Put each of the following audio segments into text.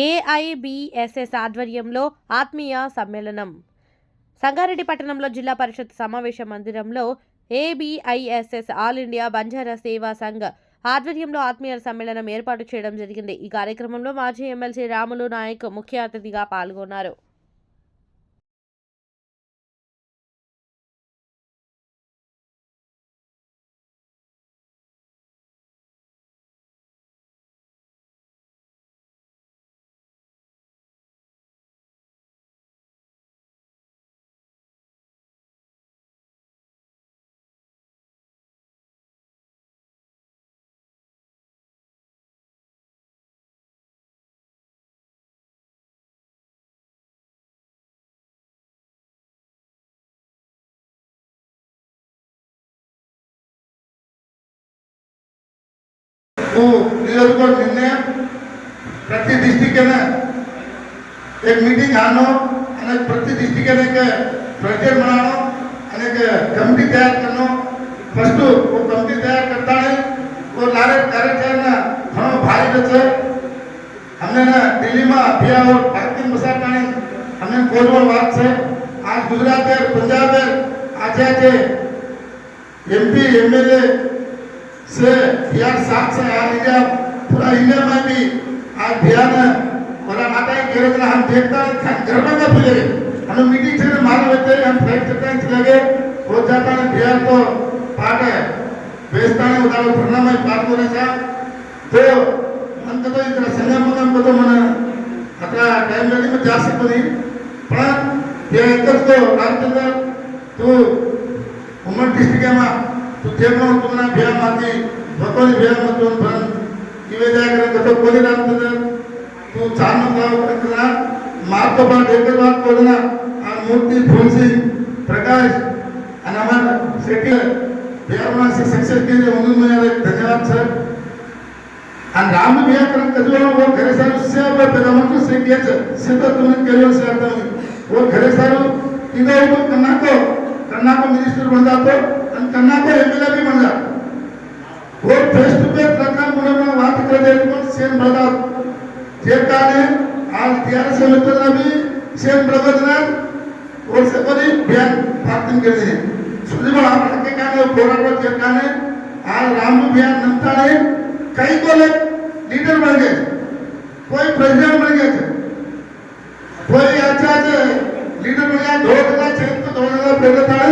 AIBSS ఆధ్వర్యంలో ఆత్మీయ సమ్మేళనం. సంగారెడ్డి పట్టణంలో జిల్లా పరిషత్ సమావేశ మందిరంలో ఏబిఐఎస్ఎస్ ఆల్ ఇండియా బంజారా సేవా సంఘ్ ఆధ్వర్యంలో ఆత్మీయ సమ్మేళనం ఏర్పాటు చేయడం జరిగింది. ఈ కార్యక్రమంలో మాజీ ఎమ్మెల్సీ రాములు నాయక్ ముఖ్య అతిథిగా పాల్గొన్నారు. वो लीडर को निर्णय प्रति डिस्ट्रिक्ट एक मीटिंग આનો અને પ્રતિ ડિસ્ટ્રિક્ટ એક પ્રોજેક્ટ બનાવવાનો અને એક કમિટી તૈયાર કરનો ફર્સ્ટ वो कमिटी तैयार करता है वो लारे कार्यक्रम ना घणो भारी છે हमने ना दिल्ली में अभिया और भारतीय मसाल टाणी हमने कोरवल बात છે आज गुजरात है पंजाब है आज आज एमपी एमएलए से बिहार सात से आज इंडिया पूरा इंडिया में भी आज बिहार में बोला माता ही केरल में हम देखता है घर में कब लगे हम मीटिंग से मालूम होते हम फ्लाइट चलते हैं लगे। हो जाता है बिहार तो पार्ट है। बेचता है उधर भरना में पार्ट होने से तो मन तो इतना संयम मगम को तो मन। अतरा टाइम लगे में जा सकते नहीं। पण ये एकच तो रामचंद्र तू उमर डिस्ट्रिक्ट में। तू देखो तुम्हाला बिहार माती भगवान बिहार मधून पण किवे जाय करे कतो कोणी रामचंद्र तू चालू गाव करतना मारतो पण एकच बात बोलना आ मूर्ती फुलसिंग प्रकाश आणि आम्हाला शेटी बिहार में से सक्सेस के लिए उन्होंने मेरा धन्यवाद सर आणि राम बिहार करत कधी वो घरे सारू से अब प्रधानमंत्री से केच से तो तुमने केलो से आता वो घरे सारू तिने वो कन्ना को कन्ना को मिनिस्टर बन जातो आणि त्यांना ते एमएलए बी म्हणला वो फेस टू फेस प्रकार मुलांना वाट करत पण सेम प्रकार जे काने आज टीआरएस मित्रांना बी सेम प्रबंधनात और सबरी बयान प्राप्त केले सुजबा आपके काने कोराको जे काने आज राम बयान नंतर आहे कई को लीडर बन गए कोई प्रेसिडेंट बन गए कोई अच्छा लीडर बन गया धोखला चेंज तो धोखला प्रेरित था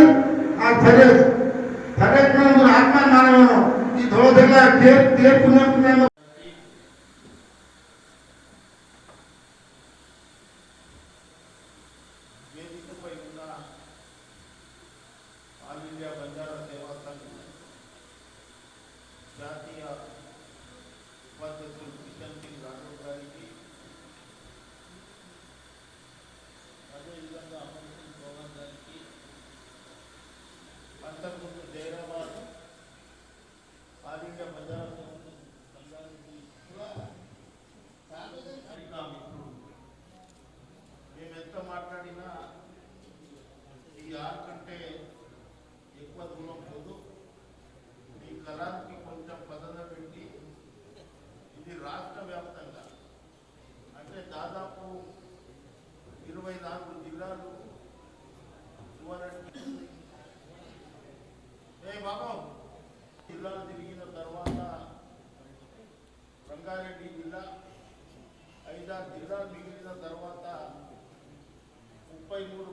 आज फरियाद దోదల తీర్ తీర్పునట్టున్నాను వేదికపై ఉన్న ఆల్ ఇండియా బంజారా సేవా సంఘ్ జాతీయ కంటే ఎక్కువ దూరం పోదు మీ కళానికి కొంచెం పదన పెట్టి ఇది రాష్ట్ర వ్యాప్తంగా అంటే దాదాపు ఇరవై నాలుగు జిల్లాలు ఏ బాబా జిల్లాలు తిరిగిన తర్వాత రంగారెడ్డి జిల్లా ఐదారు జిల్లాలు మిగిలిన తర్వాత ముప్పై మూడు